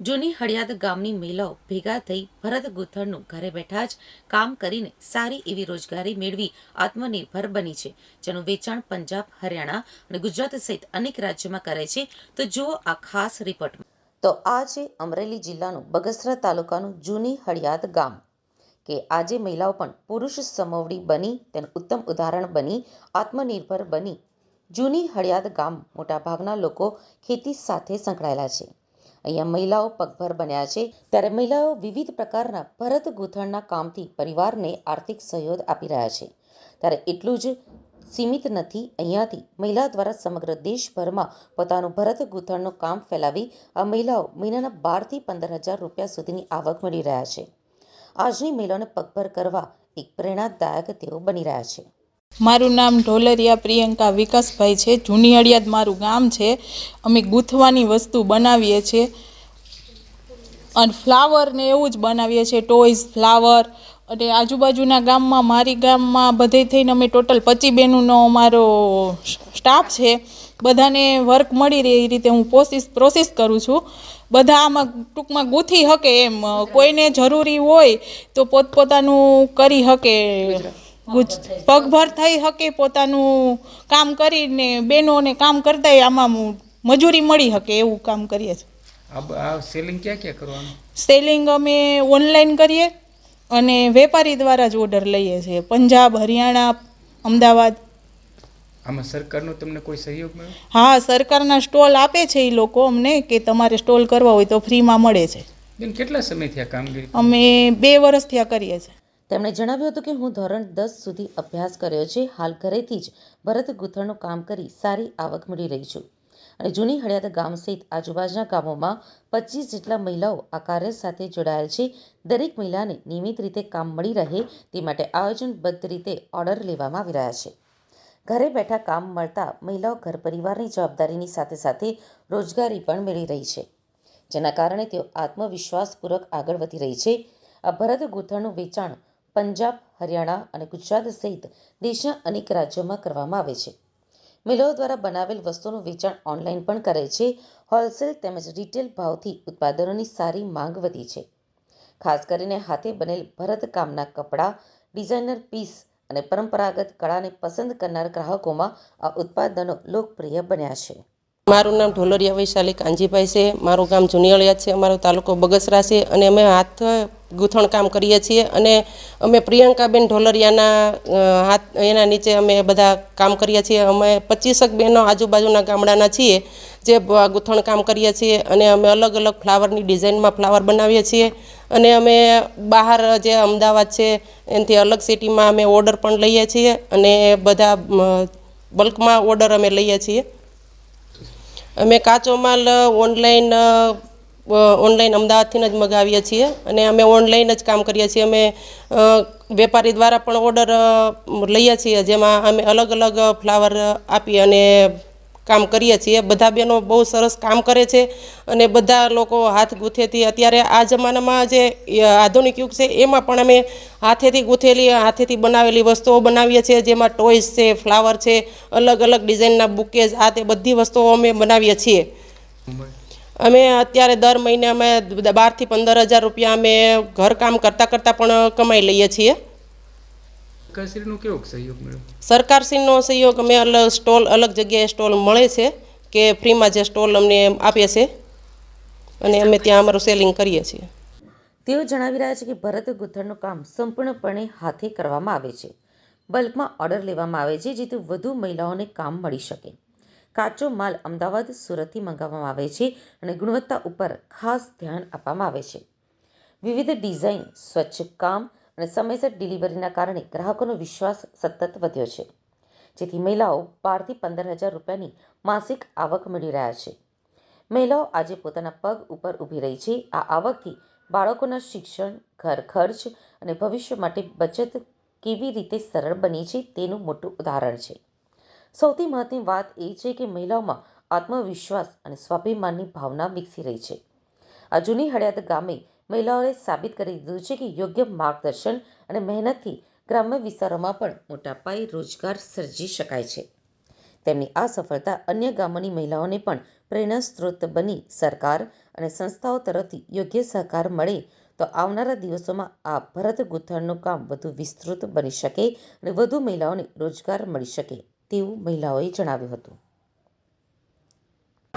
જૂની હળિયાદ ગામની મહિલાઓ ભેગા થઈ ભરત ગૂંથણનું ઘરે બેઠા જ કામ કરીને સારી એવી રોજગારી મેળવી આત્મનિર્ભર બની છે. જેનું વેચાણ પંજાબ, હરિયાણા અને ગુજરાત સહિત અનેક રાજ્યોમાં કરે છે. તો જુઓ આ ખાસ રિપોર્ટમાં. તો આ છે અમરેલી જિલ્લાનું બગસરા તાલુકાનું જૂની હળિયાદ ગામ કે આજે મહિલાઓ પણ પુરુષ સમવડી બની, તેનું ઉત્તમ ઉદાહરણ બની, આત્મનિર્ભર બની જૂની હળિયાદ ગામ મોટાભાગના લોકો ખેતી સાથે સંકળાયેલા છે. અહીંયા મહિલાઓ પગભર બન્યા છે. ત્યારે મહિલાઓ વિવિધ પ્રકારના ભરત ગૂંથણના કામથી પરિવારને આર્થિક સહયોગ આપી રહ્યા છે. ત્યારે એટલું જ સીમિત નથી, અહીંયાથી મહિલા દ્વારા સમગ્ર દેશભરમાં પોતાનું ભરત ગૂંથણનું કામ ફેલાવી આ મહિલાઓ મહિનાના બારથી પંદર હજાર રૂપિયા સુધીની આવક મળી રહ્યા છે. આજની મહિલાઓને પગભર કરવા એક પ્રેરણાદાયક તેઓ બની રહ્યા છે. મારું નામ ઢોલરિયા પ્રિયંકા વિકાસભાઈ છે. જૂની અડિયાદ મારું ગામ છે. અમે ગૂંથવાની વસ્તુ બનાવીએ છીએ. અને ફ્લાવરને એવું જ બનાવીએ છીએ. ટોયઝ, ફ્લાવર અને આજુબાજુના ગામમાં, મારી ગામમાં બધે થઈને અમે ટોટલ પચી બેનુંનો અમારો સ્ટાફ છે. બધાને વર્ક મળી રહે એ રીતે હું પ્રોસેસ પ્રોસેસ કરું છું. બધા આમાં ટૂંકમાં ગૂંથી શકે એમ. કોઈને જરૂરી હોય તો પોતપોતાનું કરી શકે પગભર થઈ શકે પોતાનું કામ કરીને બહેનોને કામ કરતાંય આમાં મજૂરી મળી શકે એવું કામ કરીએ છીએ સેલિંગ ક્યાં ક્યાં કરવાનું? સેલિંગ અમે ઓનલાઈન કરીએ અને વેપારી દ્વારા જ ઓર્ડર લઈએ છીએ પંજાબ હરિયાણા અમદાવાદ. આમાં સરકારનો તમને કોઈ સહયોગ મળ્યો હા સરકારના સ્ટોલ આપે છે એ લોકો અમને કે તમારે સ્ટોલ કરવા હોય તો ફ્રીમાં મળે છે. બેન કેટલા સમયથી આ કામગીરી? અમે બે વર્ષથી આ કરીએ છીએ તેમણે જણાવ્યું હતું કે હું ધોરણ દસ સુધી અભ્યાસ કર્યો છે. હાલ ઘરેથી જ ભરત ગૂંથણનું કામ કરી સારી આવક મળી રહી છું. અને જૂની હળિયાદ ગામ સહિત આજુબાજુના ગામોમાં પચીસ જેટલા મહિલાઓ આ કાર્ય સાથે જોડાયેલ છે. દરેક મહિલાને નિયમિત રીતે કામ મળી રહે તે માટે આયોજનબદ્ધ રીતે ઓર્ડર લેવામાં આવી રહ્યા છે. ઘરે બેઠા કામ મળતા મહિલાઓ ઘર પરિવારની જવાબદારીની સાથે સાથે રોજગારી પણ મેળવી રહી છે, જેના કારણે તેઓ આત્મવિશ્વાસપૂર્વક આગળ વધી રહી છે. આ ભરત ગૂંથણનું વેચાણ પંજાબ, હરિયાણા અને ગુજરાત સહિત દેશના અનેક રાજ્યોમાં કરવામાં આવે છે. મિલો દ્વારા બનાવેલ વસ્તુનું વેચાણ ઓનલાઈન પણ કરે છે. હોલસેલ તેમજ રિટેલ ભાવથી ઉત્પાદનોની સારી માંગ વધી છે. ખાસ કરીને હાથે બનેલ ભરતકામના કપડાં, ડિઝાઇનર પીસ અને પરંપરાગત કળાને પસંદ કરનાર ગ્રાહકોમાં આ ઉત્પાદનો લોકપ્રિય બન્યા છે. મારું નામ ઢોલરિયા વૈશાલી કાંજીભાઈ છે. મારું ગામ જુનિયાળિયા છે. અમારો તાલુકો બગસરા છે અને અમે હાથ ગૂંથણ કામ કરીએ છીએ અને અમે પ્રિયંકાબેન ઢોલરિયાના હાથ, એના નીચે અમે બધા કામ કરીએ છીએ. અમે પચીસક બહેનો આજુબાજુના ગામડાના છીએ જે ગૂંથણકામ ગૂંથણ કામ કરીએ છીએ અને અમે અલગ અલગ ફ્લાવરની ડિઝાઇનમાં ફ્લાવર બનાવીએ છીએ. અને અમે બહાર જે અમદાવાદ છે, એનાથી અલગ સિટીમાં અમે ઓર્ડર પણ લઈએ છીએ અને બધા બલ્કમાં ઓર્ડર અમે લઈએ છીએ. અમે કાચો માલ ઓનલાઈન ઓનલાઈન અમદાવાદથી જ મગાવીએ છીએ અને અમે ઓનલાઈન જ કામ કરીએ છીએ. અમે વેપારી દ્વારા પણ ઓર્ડર લઈએ છીએ, જેમાં અમે અલગ અલગ ફ્લાવર આપી અને કામ કરીએ છીએ. બધા બહેનો બહુ સરસ કામ કરે છે અને બધા લોકો હાથ ગૂંથેથી અત્યારે આ જમાનામાં જે આધુનિક યુગ છે, એમાં પણ અમે હાથેથી ગૂંથેલી, હાથેથી બનાવેલી વસ્તુઓ બનાવીએ છીએ, જેમાં ટોયસ છે ફ્લાવર છે, અલગ અલગ ડિઝાઇનના બુકેઝ આ તે બધી વસ્તુઓ અમે બનાવીએ છીએ. અમે અત્યારે દર મહિને અમે બારથી પંદર હજાર રૂપિયા અમે ઘરકામ કરતાં કરતાં પણ કમાઈ લઈએ છીએ. સરકારશ્રીનો કેવો સહયોગ મળ્યો? સરકારશ્રીનો સહયોગ અમે અલગ સ્ટોલ અલગ જગ્યાએ સ્ટોલ મળે છે કે ફ્રીમાં જે સ્ટોલ અમને આપે છે અને અમે ત્યાં અમારું સેલિંગ કરીએ છીએ. તેઓ જણાવી રહ્યા છે કે ભરત ગૂંથણનું કામ સંપૂર્ણપણે હાથે કરવામાં આવે છે. બલ્કમાં ઓર્ડર લેવામાં આવે છે જેથી વધુ મહિલાઓને કામ મળી શકે. કાચો માલ અમદાવાદ સુરતથી મંગાવવામાં આવે છે અને ગુણવત્તા ઉપર ખાસ ધ્યાન આપવામાં આવે છે. વિવિધ ડિઝાઇન, સ્વચ્છ કામ અને સમયસર ડિલિવરીના કારણે ગ્રાહકોનો વિશ્વાસ સતત વધ્યો છે. જેથી મહિલાઓ બારથી પંદર હજાર રૂપિયાની માસિક આવક મેળવી રહ્યા છે. મહિલાઓ આજે પોતાના પગ ઉપર ઊભી રહી છે. આ આવકથી બાળકોના શિક્ષણ, ઘર ખર્ચ અને ભવિષ્ય માટે બચત કેવી રીતે સરળ બની છે તેનું મોટું ઉદાહરણ છે. સૌથી મહત્વની વાત એ છે કે મહિલાઓમાં આત્મવિશ્વાસ અને સ્વાભિમાનની ભાવના વિકસી રહી છે. આ જૂની હળિયાદ ગામે મહિલાઓએ સાબિત કરી દીધું છે કે યોગ્ય માર્ગદર્શન અને મહેનતથી ગ્રામ્ય વિસ્તારોમાં પણ મોટા પાયે રોજગાર સર્જી શકાય છે. તેમની આ સફળતા અન્ય ગામોની મહિલાઓને પણ પ્રેરણા સ્ત્રોત બની સરકાર અને સંસ્થાઓ તરફથી યોગ્ય સહકાર મળે તો આવનારા દિવસોમાં આ ભરત ગૂંથણનું કામ વધુ વિસ્તૃત બની શકે અને વધુ મહિલાઓને રોજગાર મળી શકે. તેવું મહિલાઓએ જણાવ્યું હતું.